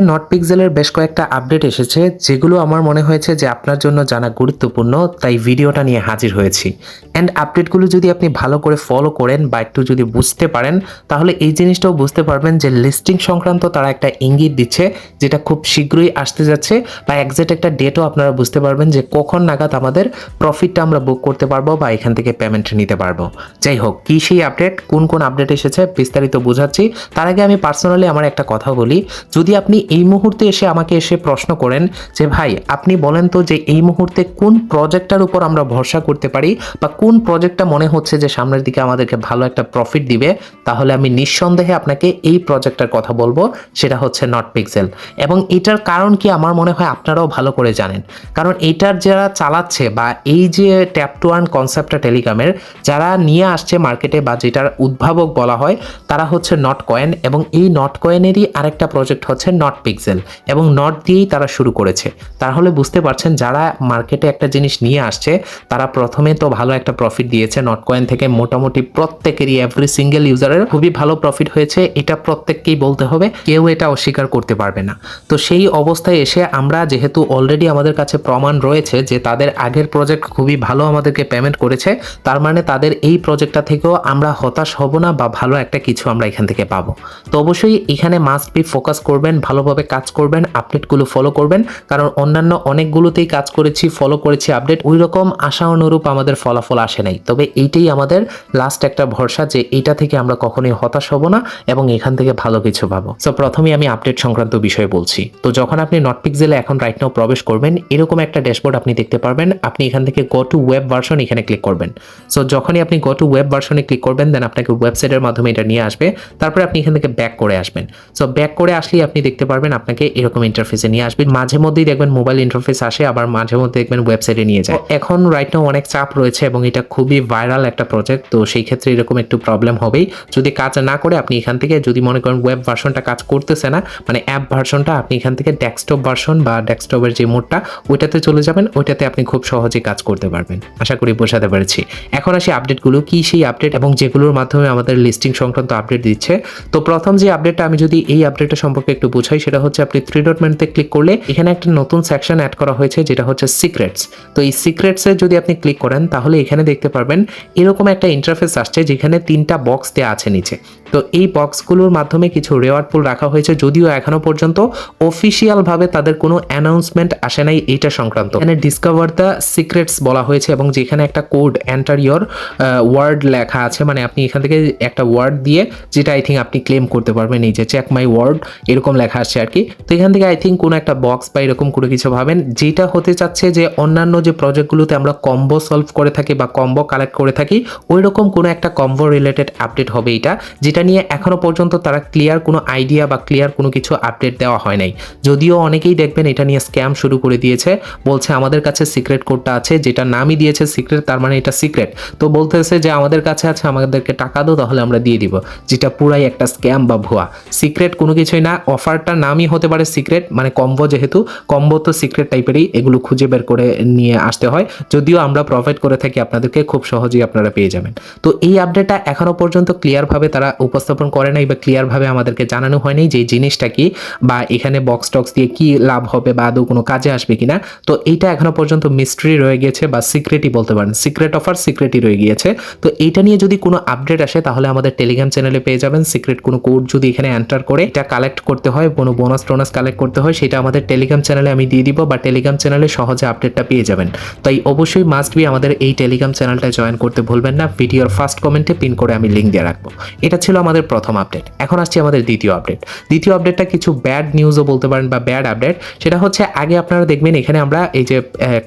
Not পিক্সেলের বেশ কয়েকটা আপডেট এসেছে, যেগুলো আমার মনে হয়েছে যে আপনার জন্য জানা গুরুত্বপূর্ণ, তাই ভিডিওটা নিয়ে হাজির হয়েছি। অ্যান্ড আপডেটগুলো যদি আপনি ভালো করে ফলো করেন বা একটু যদি বুঝতে পারেন, তাহলে এই জিনিসটাও বুঝতে পারবেন যে লিস্টিং সংক্রান্ত তারা একটা ইঙ্গিত দিচ্ছে, যেটা খুব শীঘ্রই আসতে যাচ্ছে, বা একজ্যাক্ট একটা ডেটও আপনারা বুঝতে পারবেন যে কখন নাগাদ আমাদের প্রফিটটা আমরা বুক করতে পারব বা এখান থেকে পেমেন্ট নিতে পারব। যাই হোক, কী সেই আপডেট কোন কোন আপডেট এসেছে বিস্তারিত বোঝাচ্ছি। তার আগে আমি পার্সোনালি আমার একটা কথা বলি। যদি আপনি এই মুহূর্তে এসে আমাকে এসে প্রশ্ন করেন যে, ভাই, আপনি বলেন তো যে, এই মুহূর্তে কোন প্রজেক্টটার উপর আমরা ভরসা করতে পারি বা কোন প্রজেক্টটা মনে হচ্ছে যে, সামনের দিকে আমাদেরকে ভালো একটা প্রফিট দিবে? তাহলে আমি নিঃসন্দেহে আপনাকে এই প্রজেক্টটার কথা বলব, সেটা হচ্ছে নট পিক্সেল এবং এটার কারণ কি আমার মনে হয় আপনারাও ভালো করে জানেন। কারণ এইটার যারা চালাচ্ছে বা এই যে ট্যাপ টু আর্ন কনসেপ্টটা টেলিগ্রামের যারা নিয়ে আসছে মার্কেটে বা যেটার উদ্ভাবক বলা হয়, তারা হচ্ছে নট কয়েন এবং এই নট কয়েনেরই আরেকটা প্রজেক্ট হচ্ছে নট পিক্সেল এবং নট দিয়েই তারা শুরু করেছে। তাহলে বুঝতে পারছেন যারা মার্কেটে একটা জিনিস নিয়ে আসছে, তারা প্রথমে তো ভালো একটা প্রফিট দিয়েছে নট কয়েন থেকে। মোটামুটি প্রত্যেকেরই এভরি সিঙ্গেল ইউজারের খুবই ভালো প্রফিট হয়েছে। এটা প্রত্যেককেই বলতে হবে, কেউ এটা অস্বীকার করতে পারবে না। তো সেই অবস্থায় এসে আমরা যেহেতু অলরেডি আমাদের কাছে প্রমাণ রয়েছে যে তাদের আগের প্রজেক্ট খুবই ভালো আমাদেরকে পেমেন্ট করেছে, তার মানে তাদের এই প্রজেক্টটা থেকেও আমরা হতাশ হব না বা ভালো একটা কিছু আমরা এখান থেকে পাবো। তো অবশ্যই এখানে মাস্ট বি ফোকাস করবেন ভালোভাবে কাজ করবেন আপডেটগুলো ফলো করবেন। কারণ অন্যান্য অনেকগুলোতেই কাজ করেছি ফলো করেছি আপডেট ওই রকম আশা অনুরূপ আমাদের ফলাফল আসে নাই। তবে এইটাই আমাদের লাস্ট একটা ভরসা যে এইটা থেকে আমরা কখনোই হতাশ হব না এবং এখান থেকে ভালো কিছু পাবো। সো প্রথমেই আমি আপডেট সংক্রান্ত বিষয়ে বলছি। তো যখন আপনি নট পিক্সেলে এখন রাইট নাও প্রবেশ করবেন, এরকম একটা ড্যাশবোর্ড আপনি দেখতে পারবেন। আপনি এখান থেকে গো টু ওয়েব ভার্সন এখানে ক্লিক করবেন। সো যখনই আপনি গো টু ওয়েব ভার্সনে ক্লিক করবেন দেন আপনাকে ওয়েবসাইটের মাধ্যমে এটা নিয়ে আসবে। তারপরে আপনি এখান থেকে ব্যাক করে আসবেন। সো ব্যাক করে আসলেই আপনি দেখতে পারবেন আপনাকে এরকম ইন্টারফেসে নিয়ে আসবে। মাঝে মধ্যেই দেখবেন মোবাইল ইন্টারফেস আসে আবার মাঝে মধ্যে দেখবেন ওয়েবসাইটে নিয়ে যায়। এখন রাইট নাও অনেক চাপ রয়েছে এবং এটা খুবই ভাইরাল একটা প্রজেক্ট তো সেই ক্ষেত্রে এরকম একটু প্রবলেম হবেই। যদি কাজ না করে আপনি এখান থেকে যদি মনে করেন ওয়েব ভার্সনটা কাজ করতেছে না মানে অ্যাপ ভার্সনটা আপনি এখান থেকে ডেস্কটপ ভার্সন বা ডেস্কটপের যে মোডটা ওইটাতে চলে যাবেন ওইটাতে আপনি খুব সহজেই কাজ করতে পারবেন। আশা করি বোঝাতে পেরেছি। এখন আসি আপডেটগুলো কি সেই আপডেট এবং যেগুলোর মাধ্যমে আমাদের লিস্টিং সংক্রান্ত আপডেট দিচ্ছে। তো প্রথম যে আপডেটটা আমি যদি এই আপডেটটা সম্পর্কে একটু বোঝাই সেটা হচ্ছে আপনি থ্রি ডট মেনুতে ক্লিক করলে এখানে একটা নতুন সেকশন অ্যাড করা হয়েছে, যেটা হচ্ছে সিক্রেটস তো এই সিক্রেটসে যদি আপনি ক্লিক করেন, তাহলে এখানে দেখতে পারবেন এরকম একটা ইন্টারফেস আসছে, যেখানে তিনটা বক্স দেওয়া আছে নিচে। তো এই বক্সগুলোর মাধ্যমে কিছু রেওয়ার্ড পুল রাখা হয়েছে, যদিও এখনও পর্যন্ত অফিসিয়ালভাবে তাদের কোনো অ্যানাউন্সমেন্ট আসে নাই এইটা সংক্রান্ত। এখানে ডিসকভার দ্য সিক্রেটস বলা হয়েছে, এবং যেখানে একটা কোড এন্টার ইয়োর ওয়ার্ড লেখা আছে মানে আপনি এখান থেকে একটা ওয়ার্ড দিয়ে, যেটা আই থিঙ্ক আপনি ক্লেম করতে পারবেন, এই যে চেক মাই ওয়ার্ড এরকম লেখা আসছে আর কি। তো এখান থেকে আই থিঙ্ক কোনো একটা বক্স বা এরকম কোনো কিছু ভাবেন। যেটা হতে চাচ্ছে যে অন্যান্য যে প্রজেক্টগুলোতে আমরা কম্বো সলভ করে থাকি বা কম্বো কালেক্ট করে থাকি ওই রকম কোনো একটা কম্বো রিলেটেড আপডেট হবে এটা, যেটা নিয়ে এখনও পর্যন্ত তারা ক্লিয়ার কোনো আইডিয়া বা ক্লিয়ার কোনো কিছু আপডেট দেওয়া হয় নাই। যদিও অনেকেই দেখবেন এটা নিয়ে স্ক্যাম শুরু করে দিয়েছে, বলছে আমাদের কাছে সিক্রেট কোডটা আছে, যেটা নামই দিয়েছে সিক্রেট তার মানে এটা সিক্রেট তো বলতেছে যে আমাদের কাছে আছে, আমাদেরকে টাকা দাও, তাহলে আমরা দিয়ে দিব, যেটা পুরাই একটা স্ক্যাম বা ভুয়া। সিক্রেট কোনো কিছুই না অফারটার নামই হতে পারে সিক্রেট মানে কম্বো যেহেতু কম্বো তো সিক্রেট টাইপেরই এগুলো খুঁজে বের করে নিয়ে আসতে হয়। যদিও আমরা প্রোভাইড করে থাকি আপনাদেরকে, খুব সহজেই আপনারা পেয়ে যাবেন। তো এই আপডেটটা এখনও পর্যন্ত ক্লিয়ারভাবে তারা উপস্থাপন করে নাই বা ক্লিয়ারভাবে আমাদেরকে জানানো হয়নি যে জিনিসটা কি, বা এখানে বক্স টক্স দিয়ে কি লাভ হবে, বা আদৌ কোনো কাজে আসবে কিনা। তো এইটা এখনও পর্যন্ত মিস্ট্রি রয়ে গিয়েছে বা সিক্রেটই বলতে পারেন সিক্রেট অফার সিক্রেটই রয়ে গিয়েছে। তো এইটা নিয়ে যদি কোনো আপডেট আসে, তাহলে আমাদের টেলিগ্রাম চ্যানেলে পেয়ে যাবেন। সিক্রেট কোনো কোড যদি এখানে এন্টার করে, এটা কালেক্ট করতে হয় কোনো বোনাস টোনাস কালেক্ট করতে হয়, সেটা আমাদের টেলিগ্রাম চ্যানেলে আমি দিয়ে দিব বা টেলিগ্রাম চ্যানেলে সহজে আপডেটটা পেয়ে যাবেন। তাই অবশ্যই মাস্ট বি আমাদের এই টেলিগ্রাম চ্যানেলটা জয়েন করতে ভুলবেন না ভিডিওর ফার্স্ট কমেন্টে পিন করে আমি লিঙ্ক দিয়ে রাখব। এটা ছিল আমাদের প্রথম আপডেট এখন আসছি আমাদের দ্বিতীয় আপডেট দ্বিতীয় আপডেটটা কিছু ব্যাড নিউজও বলতে পারেন বা ব্যাড আপডেট সেটা হচ্ছে, আগে আপনারা দেখবেন এখানে আমরা এই যে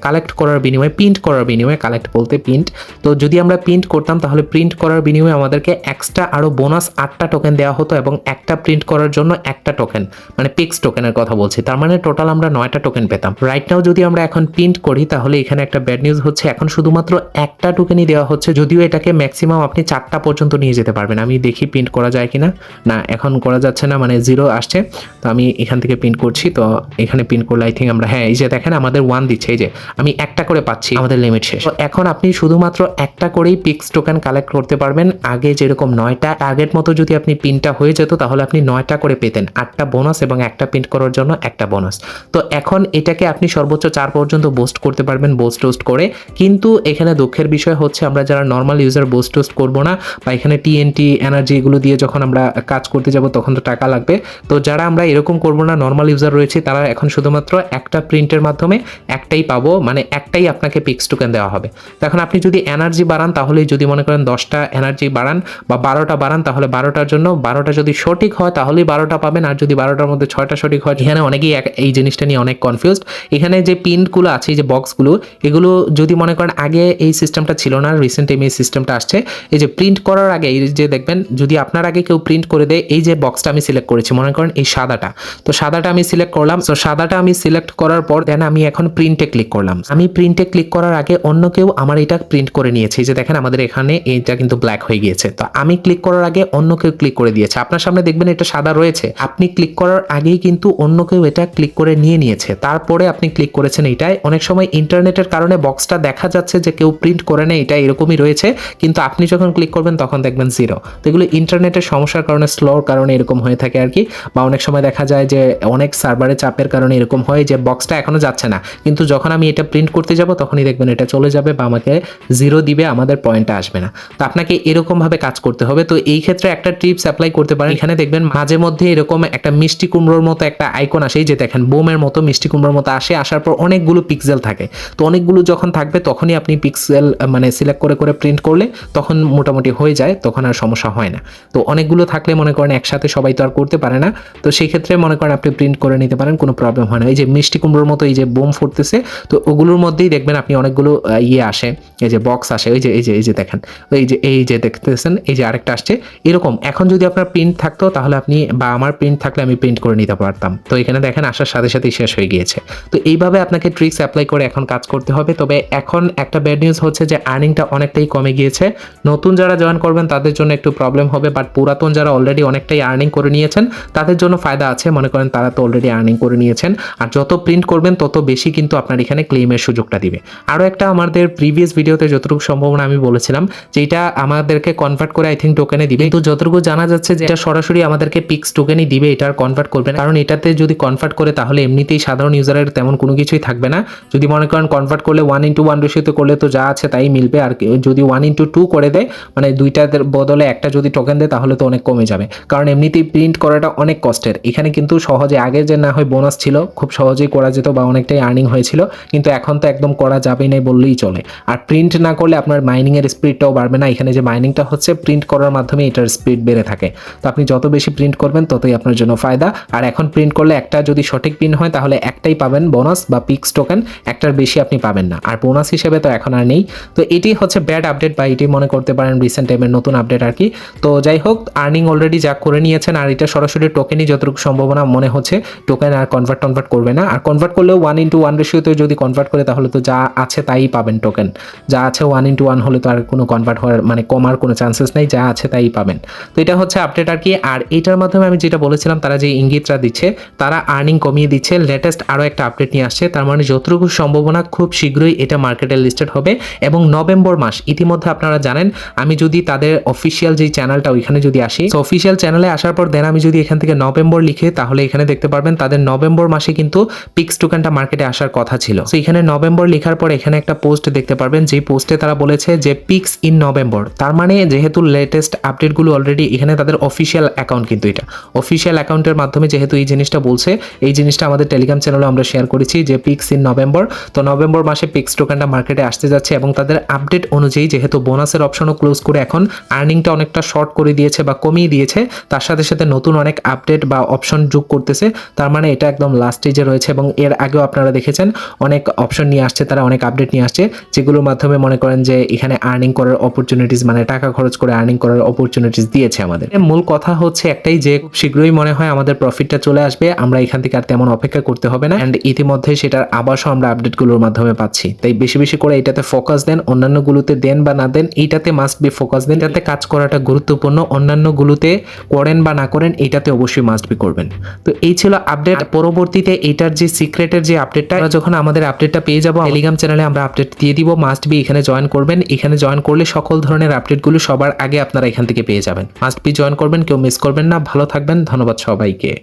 কালেক্ট করার বিনিময়ে প্রিন্ট করার বিনিময়ে কালেক্ট বলতে প্রিন্ট তো যদি আমরা প্রিন্ট করতাম, তাহলে প্রিন্ট করার বিনিময়ে আমাদেরকে এক্সট্রা আরও বোনাস আটটা টোকেন দেওয়া হতো এবং একটা প্রিন্ট করার জন্য একটা টোকেন মানে পিক্স টোকেনের কথা বলছি, তার মানে টোটাল আমরা নয়টা টোকেন পেতাম। রাইট নাও যদি আমরা এখন প্রিন্ট করি, তাহলে এখানে একটা ব্যাড নিউজ হচ্ছে, এখন শুধুমাত্র একটা টোকেনই দেওয়া হচ্ছে, যদিও এটাকে ম্যাক্সিমাম আপনি চারটা পর্যন্ত নিয়ে যেতে পারবেন। আমি দেখি প্রিন্ট করা যায় কিনা। না, এখন করা যাচ্ছে না মানে জিরো আসছে। তো আমি এখান থেকে প্রিন্ট করছি, তো এখানে প্রিন্ট করলে আই থিঙ্ক আমরা হ্যাঁ এই যে দেখেন আমাদের ওয়ান দিচ্ছে, এই যে আমি একটা করে পাচ্ছি, আমাদের লিমিট শেষ। তো এখন আপনি শুধুমাত্র একটা করেই পিক্স টোকেন কালেক্ট করতে পারবেন, আগে যেরকম নয়টা টার্গেট মতো যদি আপনি পিনটা হয়ে যেত, তাহলে আপনি নয়টা করে পেতেন। আটটা বোনাস বোনাস এবং একটা প্রিন্ট করার জন্য একটা বোনাস তো এখন এটাকে আপনি সর্বোচ্চ চার পর্যন্ত বুস্ট করতে পারবেন বোস্ট টোস্ট করে। কিন্তু এখানে দুঃখের বিষয় হচ্ছে, আমরা যারা নর্মাল ইউজার বোস্ট টোস্ট করব না, বা এখানে টিএনটি এনার্জি এগুলো দিয়ে যখন আমরা কাজ করতে যাব, তখন তো টাকা লাগবে। তো যারা আমরা এরকম করব না নর্মাল ইউজার রয়েছে, তারা এখন শুধুমাত্র একটা প্রিন্টের মাধ্যমে একটাই পাবো মানে একটাই আপনাকে পিক্স টোকেন দেওয়া হবে। এখন আপনি যদি এনার্জি বাড়ান, তাহলে যদি মনে করেন দশটা এনার্জি বাড়ান বা বারোটা বাড়ান, তাহলে বারোটার জন্য বারোটা যদি সঠিক হয়, তাহলেই বারোটা পাবেন। আর যদি বারোটার মধ্যে ছয়টা সঠিক হয় এখানে অনেকেই এই জিনিসটা নিয়ে অনেক কনফিউজড এখানে যে পিনগুলো আছে যে বক্সগুলো এগুলো যদি মনে করেন আগে এই সিস্টেমটা ছিল না রিসেন্ট এই সিস্টেমটা আসছে, এই যে প্রিন্ট করার আগে, এই যে দেখবেন, যদি আপনার আগে কেউ প্রিন্ট করে দেয়, এই যে বক্সটা আমি সিলেক্ট করেছি, মনে করেন এই সাদাটা। তো সাদাটা আমি সিলেক্ট করলাম, তো সাদাটা আমি সিলেক্ট করার পর দেন আমি এখন প্রিন্টে ক্লিক করলাম। আমি প্রিন্টে ক্লিক করার আগে অন্য কেউ আমার এটা প্রিন্ট করে নিয়েছে। যে দেখেন, আমাদের এখানে এটা কিন্তু ব্ল্যাক হয়ে গিয়েছে। তো আমি ক্লিক করার আগে অন্য কেউ ক্লিক করে দিয়েছে। আপনার সামনে দেখবেন এটা সাদা রয়েছে। আপনি ক্লিক করার আগেই কিন্তু অন্য কেউ এটা ক্লিক করে নিয়ে নিয়েছে। তারপরে আপনি ক্লিক করেছেন এইটাই অনেক সময় ইন্টারনেটের কারণে বক্সটা দেখা যাচ্ছে যে কেউ প্রিন্ট করে নেয়, এটা এরকমই রয়েছে। কিন্তু আপনি যখন ক্লিক করবেন, তখন দেখবেন জিরো তো এগুলো ইন্টারনেটের সমস্যার কারণে স্লোর কারণে এরকম হয়ে থাকে আর কি। বা অনেক সময় দেখা যায় যে অনেক সার্ভারে চাপের কারণে এরকম হয় যে বক্সটা এখনও যাচ্ছে না। কিন্তু যখন আমি এটা প্রিন্ট করতে যাব, তখনই দেখবেন এটা চলে যাবে বা আমাকে জিরো দিবে, আমাদের পয়েন্টটা আসবে না। তো আপনাকে এরকমভাবে কাজ করতে হবে। তো এই ক্ষেত্রে একটা টিপস অ্যাপ্লাই করতে পারেন। এখানে দেখবেন মাঝে মধ্যে এরকম একটা মিষ্টি কুমড়োর মতো একটা আইকন আসে যে দেখেন, বোমের মতো মিষ্টি কুমড়োর মতো আসে, আসার পর অনেকগুলো পিক্সেল থাকে। তো অনেকগুলো যখন থাকবে, তখনই আপনি পিক্সেল মানে সিলেক্ট করে করে প্রিন্ট করলে তখন মোটামুটি হয়ে যায়, তখন আর সমস্যা হয় না। তো অনেকগুলো থাকলে মনে করেন একসাথে সবাই তো আর করতে পারে না। তো সেই ক্ষেত্রে মনে করেন আপনি প্রিন্ট করে নিতে পারেন, কোনো প্রবলেম হয় না। এই যে মিষ্টি কুমড়োর মতো এই যে বোম ফুটতেছে, তো ওগুলোর মধ্যেই দেখবেন আপনি অনেকগুলো ইয়ে আসে, এই যে বক্স আসে, ওই যে, এই যে এই যে দেখেন, এই যে এই যে দেখতেছেন, এই যে আরেকটা আসছে, এরকম। এখন যদি আপনার প্রিন্ট থাকতো, তাহলে আপনি বা আমার প্রিন্ট থাকলে আমি প্রিন্ট করে নিতে পারতাম। তো এখানে দেখেন আসার সাথে সাথেই শেষ হয়ে গিয়েছে। তো এইভাবে আপনাকে ট্রিক্স অ্যাপ্লাই করে এখন কাজ করতে হবে। তবে এখন একটা ব্যাড নিউজ হচ্ছে যে আর্নিংটা অনেকটাই কমে গিয়েছে। নতুন যারা জয়েন করবেন, তাদের জন্য একটু প্রবলেম হবে বাট পুরাতন যারা অলরেডি অনেকটাই আর্নিং করে নিয়েছেন, তাদের জন্য ফায়দা আছে। মনে করেন তারা তো অলরেডি আর্নিং করে নিয়েছেন। আর যত প্রিন্ট করবেন, তত বেশি কিন্তু আপনার এখানে ক্লেমের সুযোগটা দিবে। আরও একটা আমাদের প্রিভিয়াস ভিডিওতে যতটুকু সম্ভাবনা আমি বলেছিলাম, যে এটা আমাদেরকে কনভার্ট করে আই থিঙ্ক টোকেনে দিবে। কিন্তু যতটুকু জানা যাচ্ছে যে এটা সরাসরি আমাদেরকে পিক্স টোকেনই দিবে, এটার কনভার্ট করবে না। কারণ এটাতে যদি কনভার্ট করে, তাহলে এমনিতেই সাধারণ ইউজারের তেমন কোনো কিছুই থাকবে না। যদি মনে করেন কনভার্ট করলে ওয়ান ইন্টু ওয়ান রেশিওতে করলে তো যা আছে তাই মিলবে। আর যদি ওয়ান ইন্টু টু করে দেয় মানে দুইটার বদলে একটা যদি টোকেন দেয়, তাহলে তো অনেক কমে যাবে। কারণ এমনিতেই প্রিন্ট করাটা অনেক কষ্টের এখানে কিন্তু সহজে আগে যে না হয় বোনাস ছিল, খুব সহজেই করা যেত বা অনেকটাই আর্নিং হয়েছিল। কিন্তু এখন তো একদম করা যাবেই না বললেই চলে। আর প্রিন্ট না করলে আপনার মাইনিংয়ের স্পিডটাও বাড়বে না। এখানে যে মাইনিংটা হচ্ছে প্রিন্ট করার মাধ্যমে এটার স্পিড বেড়ে থাকে। তো আপনি যত বেশি প্রিন্ট করবেন, ততই আপনার জন্য ফায়দা। আর এখন প্রিন্ট করলে একটা যদি সঠিক পিন হয়, তাহলে একটাই পাবেন বোনাস বা পিক্স টোকেন একটার বেশি আপনি পাবেন না। আর বোনাস হিসেবে তো এখন আর নেই। তো এটি হচ্ছে ব্যাড আপডেট বা এটি মনে করতে পারেন রিসেন্ট টাইমের নতুন আপডেট আর কি। তো যাই হোক আর্নিং অলরেডি যা করে নিয়েছেন, আর এটা সরাসরি টোকেনই যতটুকু সম্ভাবনা মনে হচ্ছে টোকেন আর কনভার্ট টনভার্ট করবে না। আর কনভার্ট করলেও ওয়ান ইন্টু ওয়ান রেশিওতে যদি কনভার্ট করে, তাহলে তো যা আছে তাই পাবেন টোকেন যা আছে ওয়ান ইন্টু ওয়ান হলে তো আর কোনো কনভার্ট হওয়ার মানে কমার কোনো চান্সেস নেই, যা আছে তাই পাবেন। তো এটা হচ্ছে আপডেট আর কি। আর এটার মাধ্যমে আমি যেটা বলেছিলাম, তারা যে ইঙ্গিতটা দিচ্ছে, তারা আর্নিং কমিয়ে দিচ্ছে লেটেস্ট আরও একটা আপডেট নিয়ে আসছে, তার মানে যতটুকু সম্ভাবনা খুব শীঘ্রই এটা মার্কেটে লিস্টেড হবে এবং নভেম্বর মাস, ইতিমধ্যে আপনারা জানেন, আমি যদি তাদের অফিসিয়াল যে চ্যানেলটা ওইখানে যদি আসি অফিসিয়াল চ্যানেলে আসার পর দেন আমি যদি এখান থেকে নভেম্বর লিখে তাহলে এখানে দেখতে পারবেন তাদের নভেম্বর মাসে কিন্তু পিক্স টোকেনটা মার্কেটে আসার কথা ছিল। তো এখানে নভেম্বর লেখার পর এখানে একটা পোস্ট দেখতে পারবেন যে পোস্টে তারা বলেছে যে পিক্স ইন নভেম্বর তার মানে যেহেতু লেটেস্ট আপডেটগুলো অলরেডি এখানে তাদের অফিসিয়াল অ্যাকাউন্ট কিন্তু এটা। অফিসিয়াল অ্যাকাউন্টের মাধ্যমে যেহেতু এই জিনিসটা বলছে, এই জিনিসটা আমাদের টেলিগ্রাম চ্যানেলে আমরা শেয়ার করেছি যে পিক্স ইন নভেম্বর তো নভেম্বর মাসে পিক্স টোকেনটা মার্কেটে আসতে যাচ্ছে এবং তাদের আপডেট অনুযায়ী যেহেতু বোনাসের অপশনও ক্লোজ করে এখন আর্নিংটা অনেকটা শর্ট করে দিয়েছে বা কমিয়ে দিয়েছে, তার সাথে সাথে নতুন অনেক আপডেট বা অপশন যোগ করতেছে, তার মানে এটা একদম লাস্ট স্টেজে রয়েছে এবং এর আগেও আপনারা দেখেছেন অনেক অপশন নিয়ে আসছে, তারা অনেক আপডেট নিয়ে আসছে, যেগুলোর মাধ্যমে মনে করেন যে এখানে আর্নিং করার অপরচুনিটিস মানে টাকা খরচ করে আর্নিং করার অপরচুনিটিস দিয়েছে আমাদের। মূল কথা হচ্ছে একটাই যে খুব শীঘ্রই মনে হয় আমাদের প্রফিটটা চলে আসবে, আমরা এখান থেকে আর তেমন অপেক্ষা করতে হবে না। অ্যান্ড ইতিমধ্যে সেটার আবাসও আমরা আপডেটগুলোর মাধ্যমে পাচ্ছি। তাই বেশি বেশি করে এটাতে ফোকাস দেন, অন্যান্যগুলোতে দেন বা না দেন এইটাতে মাস্ট বি ফোকাস দেন। এটাতে কাজ করাটা গুরুত্বপূর্ণ, অন্যান্যগুলোতে করেন বা না করেন, এটাতে অবশ্যই মাস্ট বি করবেন। তো এই ছিল আপডেট পরবর্তীতে এটার যে সিক্রেটের যে আপডেটটা যখন আমাদের আপডেটটা পেয়ে যাব টেলিগ্রাম চ্যানেলে আমরা আপডেট দিয়ে দিব মাস্ট বি এখানে জয়েন করবেন। এখানে জয়েন করলে সকল ধরনের আপডেটগুলো সবার আগে আপনারা এখান থেকে পেয়ে যাবেন। মাস্ট বি জয়েন করবেন, কেউ মিস করবেন না। ভালো থাকবেন, ধন্যবাদ সবাইকে। কে